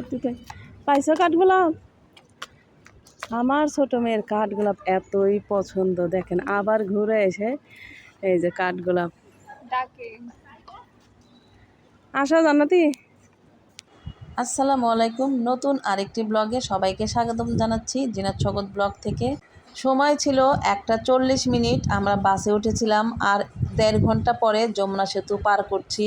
করতে থাক পাইছো কাঠগোলাপ আমার ছোট মেয়ের কাঠগোলাপ এতই পছন্দ দেখেন আবার ঘুরে এসে এই যে কাঠগোলাপ ডাকে। আসো জান্নাতি। আসসালামু আলাইকুম। নতুন আরেকটি ব্লগে সবাইকে স্বাগতম জানাচ্ছি। জিনাত জগৎ ব্লগ থেকে। সময় ছিল একটা চল্লিশ মিনিট আমরা বাসে উঠেছিলাম আর দেড় ঘণ্টা পরে যমুনা সেতু পার করছি।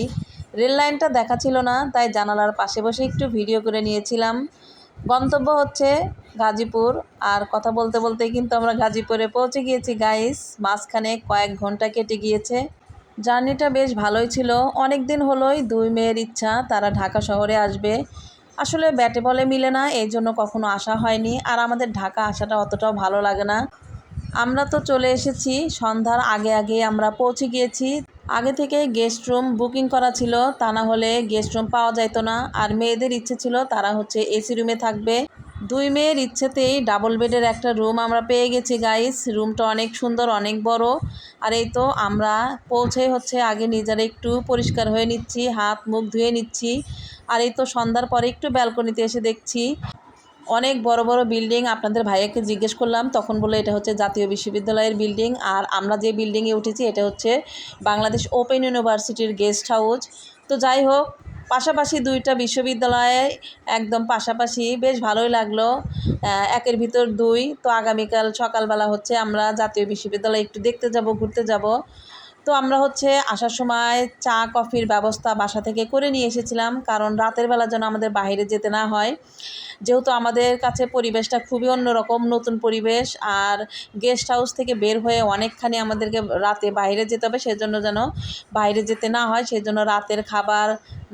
রেল লাইনটা দেখা ছিল না, তাই জানালার পাশে বসে একটু ভিডিও করে নিয়েছিলাম। গন্তব্য হচ্ছে গাজীপুর, আর কথা বলতে বলতে কিন্তু আমরা গাজীপুরে পৌঁছে গিয়েছি। গাইস মাঝখানে কয়েক ঘণ্টা কেটে গিয়েছে। জার্নিটা বেশ ভালোই ছিল। অনেক দিন হলোই দুই মেয়ের ইচ্ছা, তারা ঢাকা শহরে আসবে। আসলে ব্যাটে বলে মিলে না, এই জন্য কখনো আসা হয়নি। আর আমাদের ঢাকা আসাটা অতটাও ভালো লাগে না। আমরা তো চলে এসেছি, সন্ধ্যার আগে আগে আমরা পৌঁছে গিয়েছি। আগে থেকে গেস্ট রুম বুকিং করা ছিল, তা না হলে গেস্ট রুম পাওয়া যাইতো না। আর মেয়েদের ইচ্ছে ছিল, তারা হচ্ছে এসি রুমে থাকবে। দুই মেয়ের ইচ্ছেতেই ডাবল বেডের একটা রুম আমরা পেয়ে গেছি গাইস রুমটা অনেক সুন্দর, অনেক বড়। আর এই তো আমরা পৌঁছে হচ্ছে আগে নিজেরা একটু পরিষ্কার হয়ে নিচ্ছি, হাত মুখ ধুয়ে নিচ্ছি। আর এই তো সন্ধ্যার পরে একটু ব্যালকনিতে এসে দেখছি। অনেক বড় বড় বিল্ডিং আপনাদের ভাইয়াকে জিজ্ঞেস করলাম, তখন বলে এটা হচ্ছে জাতীয় বিশ্ববিদ্যালয়ের বিল্ডিং আর আমরা যে বিল্ডিংয়ে উঠেছি এটা হচ্ছে বাংলাদেশ ওপেন ইউনিভার্সিটির গেস্ট হাউস তো যাই হোক, পাশাপাশি দুইটা বিশ্ববিদ্যালয়ে একদম পাশাপাশি, বেশ ভালোই লাগল একের ভিতর দুই। তো আগামীকাল সকালবেলা হচ্ছে আমরা জাতীয় বিশ্ববিদ্যালয়ে একটু দেখতে যাব, ঘুরতে যাব। তো আমরা হচ্ছে আসার সময় চা, কফির ব্যবস্থা বাসা থেকে করে নিয়ে এসেছিলাম, কারণ রাতের বেলা যেন আমাদের বাইরে যেতে না হয়। যেহেতু আমাদের কাছে পরিবেশটা খুবই অন্যরকম, নতুন পরিবেশ আর গেস্ট হাউস থেকে বের হয়ে অনেকখানি আমাদেরকে রাতে বাইরে যেতে হবে, সেজন্য যেন বাইরে যেতে না হয়, সেজন্য রাতের খাবার,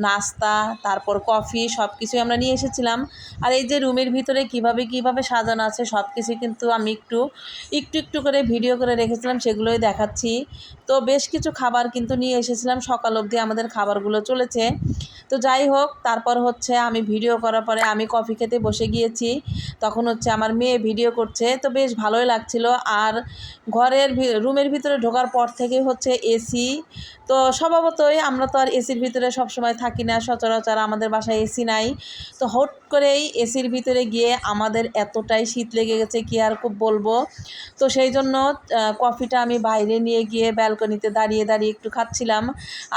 নাস্তা, তারপর কফি সব কিছুই আমরা নিয়ে এসেছিলাম। আর এই যে রুমের ভিতরে কীভাবে কীভাবে সাজানো আছে সব কিছুই কিন্তু আমি একটু একটু একটু করে ভিডিও করে রেখেছিলাম, সেগুলোই দেখাচ্ছি। তো বেশ কিছু খাবার কিন্তু নিয়ে এসেছিলাম, সকাল অবধি আমাদের খাবারগুলো চলেছে। তো যাই হোক, তারপর হচ্ছে আমি ভিডিও করার পরে আমি কফি খেতে বসে গিয়েছি। তখন হচ্ছে আমার মেয়ে ভিডিও করছে। তো বেশ ভালোই লাগছিল। আর ঘরের রুমের ভিতরে ঢোকার পর থেকে হচ্ছে এসি। তো স্বভাবতই আমরা তো আর এসির ভিতরে সবসময় থাকি না। সচরাচর আমাদের বাসায় এসি নাই। তো হট করেই এসির ভিতরে গিয়ে আমাদের এতটাই শীত লেগে গেছে, কি আর খুব বলব? তো সেই জন্য কফিটা আমি বাইরে নিয়ে গিয়ে ব্যালকনিতে দাঁড়িয়ে দাঁড়িয়ে একটু খাচ্ছিলাম।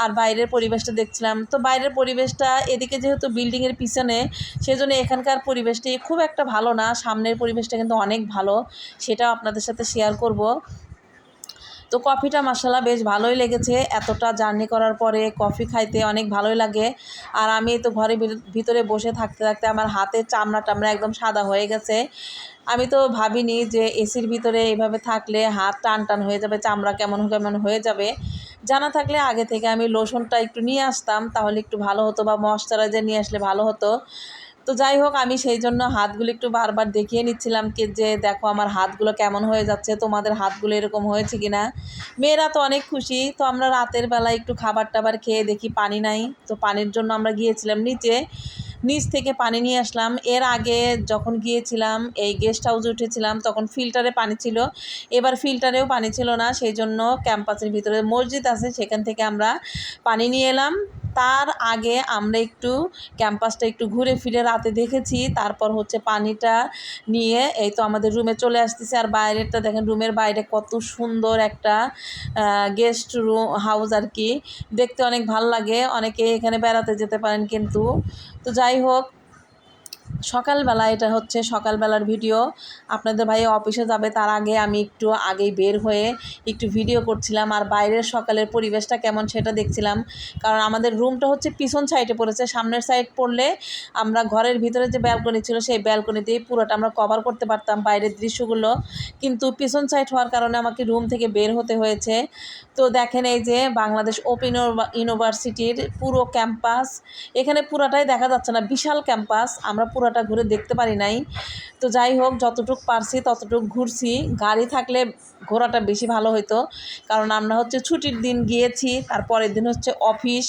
আর বাইরের পরিবেশটা দেখছিলাম। তো বাইরের পরিবেশটা, এদিকে যেহেতু বিল্ডিংয়ের পিছনে, সেজন্য এখানকার পরিবেশটি খুব একটা ভালো না, সামনের পরিবেশটা কিন্তু অনেক ভালো, সেটাও আপনাদের সাথে শেয়ার করব। তো কফিটা মশলা বেশ ভালোই লেগেছে, এতটা জার্নি করার পরে কফি খাইতে অনেক ভালোই লাগে। আর আমি তো ভিত- ভিতরে বসে থাকতে থাকতে আমার হাতের চামড়া টামড়া একদম সাদা হয়ে গেছে। আমি তো ভাবিনি যে এসির ভিতরে এভাবে থাকলে হাত টান টান হয়ে যাবে, চামড়া কেমন কেমন হয়ে যাবে। জানা থাকলে আগে থেকে আমি লোশনটা একটু নিয়ে আসতাম, তাহলে একটু ভালো হতো বা ময়শ্চারাইজার নিয়ে আসলে ভালো হতো। তো যাই হোক, আমি সেই জন্য হাতগুলো একটু বারবার দেখিয়ে নিচ্ছিলাম কি যে, দেখো আমার হাতগুলো কেমন হয়ে যাচ্ছে, তোমাদের হাতগুলো এরকম হয়েছে কি না মেয়েরা তো অনেক খুশি, তো আমরা রাতের বেলা একটু খাবার টাবার খেয়ে দেখি পানি নাই। তো পানির জন্য আমরা গিয়েছিলাম নিচে, নিচ থেকে পানি নিয়ে আসলাম। এর আগে যখন গিয়েছিলাম, এই গেস্ট হাউসে উঠেছিলাম, তখন ফিল্টারে পানি ছিল। এবার ফিল্টারেও পানি ছিল না, সেই জন্য ক্যাম্পাসের ভিতরে মসজিদ আছে, সেখান থেকে আমরা পানি নিয়ে এলাম। তার আগে আমরা একটু ক্যাম্পাসটা একটু ঘুরে ফিরে রাতে দেখেছি। তারপর হচ্ছে পানিটা নিয়ে এই তো আমাদের রুমে চলে আসতেছে। আর বাইরেরটা দেখেন রুমের বাইরে কত সুন্দর একটা গেস্ট রুম হাউস আর কি। দেখতে অনেক ভালো লাগে। অনেকে এখানে বেড়াতে যেতে পারেন কিন্তু। তো যাই হোক সকালবেলা এটা হচ্ছে সকালবেলার ভিডিও। আপনাদের ভাই অফিসে যাবে, তার আগে আমি একটু আগেই বের হয়ে একটু ভিডিও করছিলাম আর বাইরের সকালের পরিবেশটা কেমন সেটা দেখছিলাম। কারণ আমাদের রুমটা হচ্ছে পিছন সাইডে পড়েছে, সামনের সাইড পড়লে আমরা ঘরের ভিতরে যে ব্যালকনি ছিল, সেই ব্যালকনিতেই পুরোটা আমরা কভার করতে পারতাম বাইরের দৃশ্যগুলো। কিন্তু পিছন সাইড হওয়ার কারণে আমাকে রুম থেকে বের হতে হয়েছে। তো দেখেন এই যে বাংলাদেশ ওপেন ইউনিভার্সিটির পুরো ক্যাম্পাস এখানে পুরাটাই দেখা যাচ্ছে না, বিশাল ক্যাম্পাস আমরা পুরাটা ঘুরে দেখতে পারি নাই। তো যাই হোক, যতটুক পারছি, ততটুক ঘুরছি। গাড়ি থাকলে ঘোরাটা বেশি ভালো হতো কারণ আমরা হচ্ছে ছুটির দিন গিয়েছি, তারপরের দিন হচ্ছে অফিস।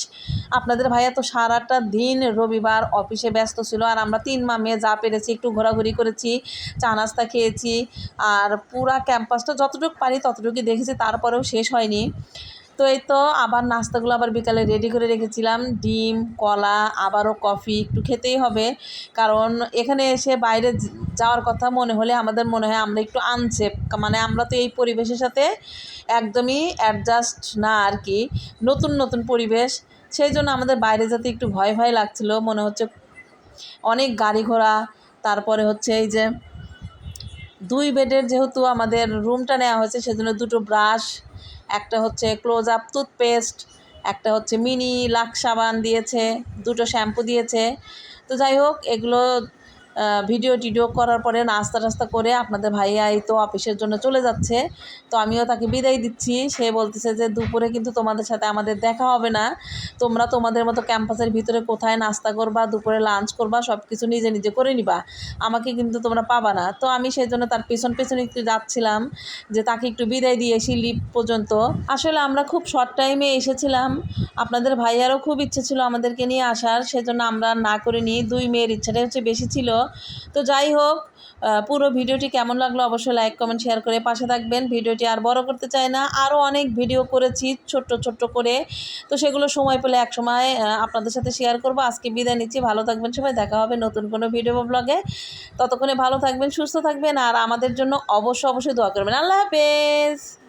আপনাদের ভাইয়া তো সারাটা দিন রবিবার অফিসে ব্যস্ত ছিল। আর আমরা তিন মা মেয়ে যা পেরেছি, একটু ঘোরাঘুরি করেছি, চা নাস্তা খেয়েছি। আর পুরা ক্যাম্পাসটা যতটুকু পারি ততটুকুই দেখেছি, তারপরেও শেষ হয়নি। তো এই তো আবার নাস্তাগুলো আবার বিকালে রেডি করে রেখেছিলাম। ডিম, কলা, আবারও কফি একটু খেতেই হবে। কারণ এখানে এসে বাইরে যাওয়ার কথা মনে হলে আমাদের মনে হয় আমরা একটু আনসেফ মানে আমরা তো এই পরিবেশের সাথে একদমই অ্যাডজাস্ট না আর কি। নতুন নতুন পরিবেশ। সেই জন্য আমাদের বাইরে যেতে একটু ভয় ভয় লাগছিল। মনে হচ্ছে অনেক গাড়ি ঘোড়া। তারপরে হচ্ছে এই যে দুই বেডের যেহেতু আমাদের রুমটা নেওয়া হয়েছে, সেজন্য দুটো ব্রাশ, একটা হচ্ছে ক্লোজ আপ টুথপেস্ট একটা হচ্ছে মিনি লাক্স সাবান দিয়েছে, দুটো শ্যাম্পু দিয়েছে। তো যাই হোক, এগুলো ভিডিও টিডিও করার পরে নাস্তা টাস্তা করে আপনাদের ভাইয়া এই তো অফিসের জন্য চলে যাচ্ছে। তো আমিও তাকে বিদায় দিচ্ছি। সে বলতেছে যে, দুপুরে কিন্তু তোমাদের সাথে আমাদের দেখা হবে না। তোমরা তোমাদের মতো ক্যাম্পাসের ভিতরে কোথায় নাস্তা করবা, দুপুরে লাঞ্চ করবা সব কিছু নিজে নিজে করে নিবা। আমাকে কিন্তু তোমরা পাবা না। তো আমি সেই জন্য তার পেছন পেছন একটু যাচ্ছিলাম, যে তাকে একটু বিদায় দিয়ে আসি লিপ পর্যন্ত। আসলে আমরা খুব শর্ট টাইমে এসেছিলাম। আপনাদের ভাইয়ারও খুব ইচ্ছে ছিল আমাদেরকে নিয়ে আসার। সেজন্য আমরা না করে নিই। দুই মেয়ের ইচ্ছাটাই হচ্ছে বেশি ছিল। তো যাই হোক পুরো ভিডিওটি কেমন লাগল অবশ্যই লাইক কমেন্ট শেয়ার করে পাশে থাকবেন। ভিডিওটি আর বড় করতে চাই না আরও অনেক ভিডিও করেছি ছোট্ট ছোট্ট করে। তো সেগুলো সময় পেলে এক সময় আপনাদের সাথে শেয়ার করব। আজকে বিদায় নিচ্ছি, ভালো থাকবেন সবাই, দেখা হবে নতুন কোনো ভিডিও ব্লগে ততক্ষণে ভালো থাকবেন, সুস্থ থাকবেন, আর আমাদের জন্য অবশ্যই অবশ্যই দোয়া করবেন। আল্লাহ হাফেজ!